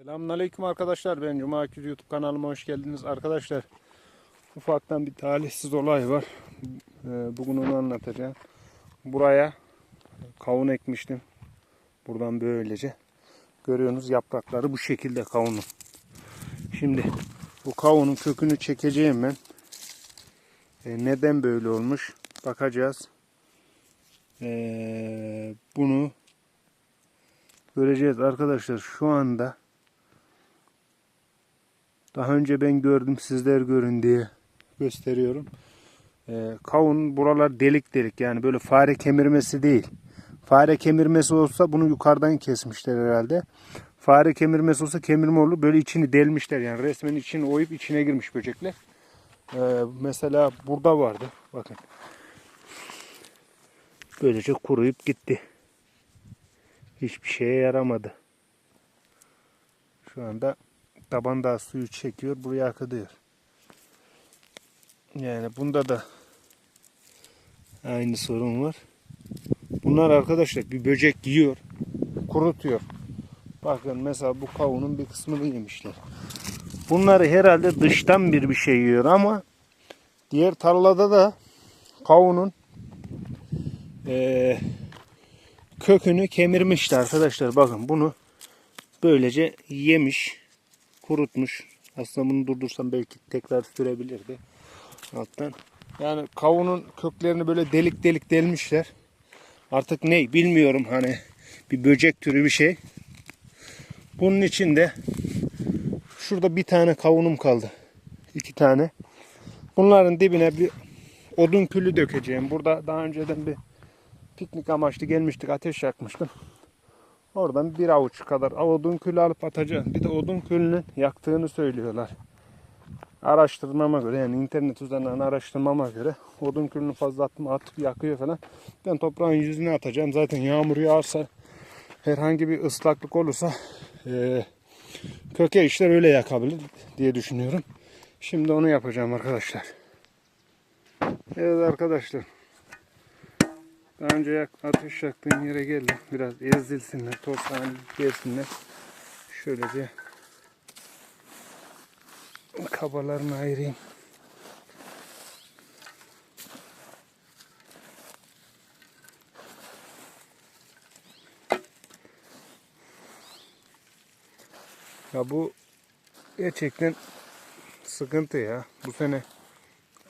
Selamünaleyküm arkadaşlar. Ben Cuma Akü YouTube kanalıma hoş geldiniz. Arkadaşlar ufaktan bir talihsiz olay var. Ee, Bugün onu anlatacağım. Buraya kavun ekmiştim. Buradan böylece. Görüyorsunuz yaprakları bu şekilde kavunun. Şimdi bu kavunun kökünü çekeceğim ben. Ee, Neden böyle olmuş? Bakacağız. Ee, Bunu göreceğiz arkadaşlar. Şu anda daha önce ben gördüm sizler görün diye gösteriyorum. Ee, kavun buralar delik delik yani böyle fare kemirmesi değil. Fare kemirmesi olsa bunu yukarıdan kesmişler herhalde. Fare kemirmesi olsa kemirme olur. Böyle içini delmişler yani resmen içini oyup içine girmiş böcekler. Ee, mesela burada vardı. Bakın. Böylece kuruyup gitti. Hiçbir şeye yaramadı. Şu anda taban daha suyu çekiyor. Buraya akıtıyor. Yani bunda da aynı sorun var. Bunlar arkadaşlar bir böcek yiyor. Kurutuyor. Bakın mesela bu kavunun bir kısmını yemişler. Bunları herhalde dıştan bir bir şey yiyor ama diğer tarlada da kavunun eee, kökünü kemirmişti arkadaşlar. Bakın bunu böylece yemiş kurutmuş. Aslında bunu durdursam belki tekrar sürebilirdi alttan. Yani kavunun köklerini böyle delik delik delmişler. Artık ne bilmiyorum hani bir böcek türü bir şey. Bunun içinde şurada bir tane kavunum kaldı. İki tane. Bunların dibine bir odun külü dökeceğim. Burada daha önceden bir piknik amaçlı gelmiştik. Ateş yakmıştım. Oradan bir avuç kadar odun külü alıp atacağım. Bir de odun külünün yaktığını söylüyorlar. Araştırmama göre yani internet üzerinden araştırmama göre odun külünü fazla atma atıp yakıyor falan. Ben toprağın yüzüne atacağım. Zaten yağmur yağarsa herhangi bir ıslaklık olursa eee köke işler öyle yakabilir diye düşünüyorum. Şimdi onu yapacağım arkadaşlar. Evet arkadaşlar. Daha önce yak, ateş yaktığım yere geldim. Biraz ezilsinler, toprağını gelsinler. Şöylece kabalarını ayırayım. Ya bu gerçekten sıkıntı ya. Bu sene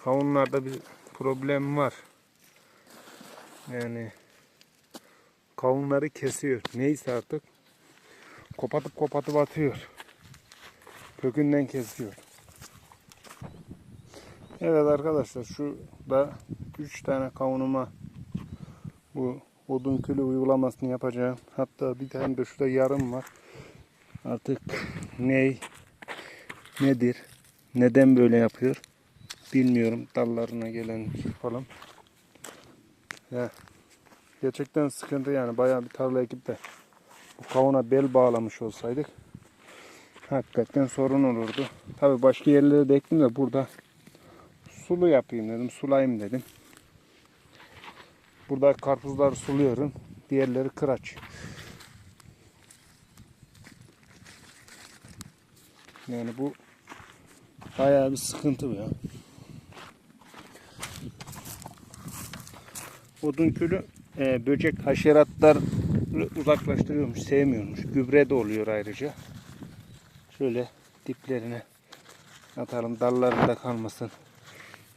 kavunlarda bir problem var. Yani kavunları kesiyor. Neyse artık. Kopatıp kopatıp atıyor. Kökünden kesiyor. Evet arkadaşlar şu da 3 tane kavunuma bu odun külü uygulamasını yapacağım. Hatta bir tane de şurada yarım var. Artık ney nedir? Neden böyle yapıyor? Bilmiyorum. Dallarına gelen falan. Ya, gerçekten sıkıntı yani. Bayağı bir tarla ekip de bu kavuna bel bağlamış olsaydık hakikaten sorun olurdu. Tabi başka yerlere de ektim de burada sulu yapayım dedim. Sulayayım dedim. Burada karpuzları suluyorum. Diğerleri kıraç. Yani bu bayağı bir sıkıntı bu ya. Odun külü e, böcek haşeratlar uzaklaştırıyormuş, sevmiyormuş. Gübre de oluyor ayrıca. Şöyle diplerine atalım, dallarında kalmasın.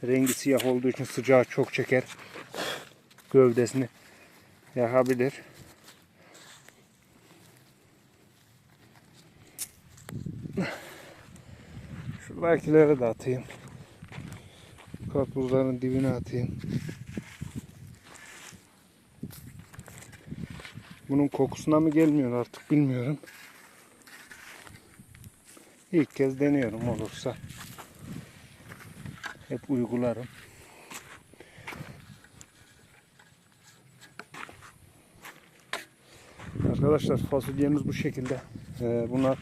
Rengi siyah olduğu için sıcağı çok çeker. Gövdesini yakabilir. Şuradakileri de atayım. Karpuzların dibine atayım. Bunun kokusuna mı gelmiyor artık bilmiyorum. İlk kez deniyorum olursa. Hep uygularım. Arkadaşlar fasulyemiz bu şekilde. Ee, bunlar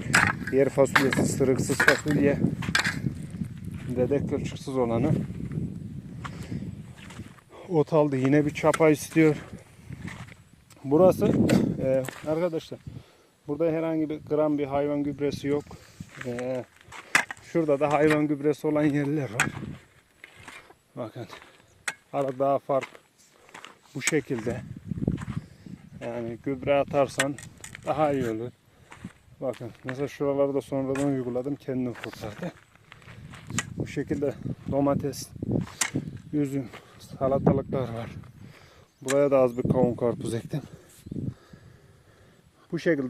diğer fasulyesi sırıksız fasulye. Dede kılçıksız olanı. Ot aldı yine bir çapa istiyor. Burası e, arkadaşlar Burada herhangi bir gram bir hayvan gübresi yok. Ee, şurada da hayvan gübresi olan yerler var. Bakın. Ara daha fark bu şekilde. Yani gübre atarsan daha iyi olur. Bakın mesela şuraları da sonradan uyguladım kendim kurtardı. Bu şekilde domates, üzüm, salatalıklar var. Buraya da az bir kavun karpuz ektim. Bu şekilde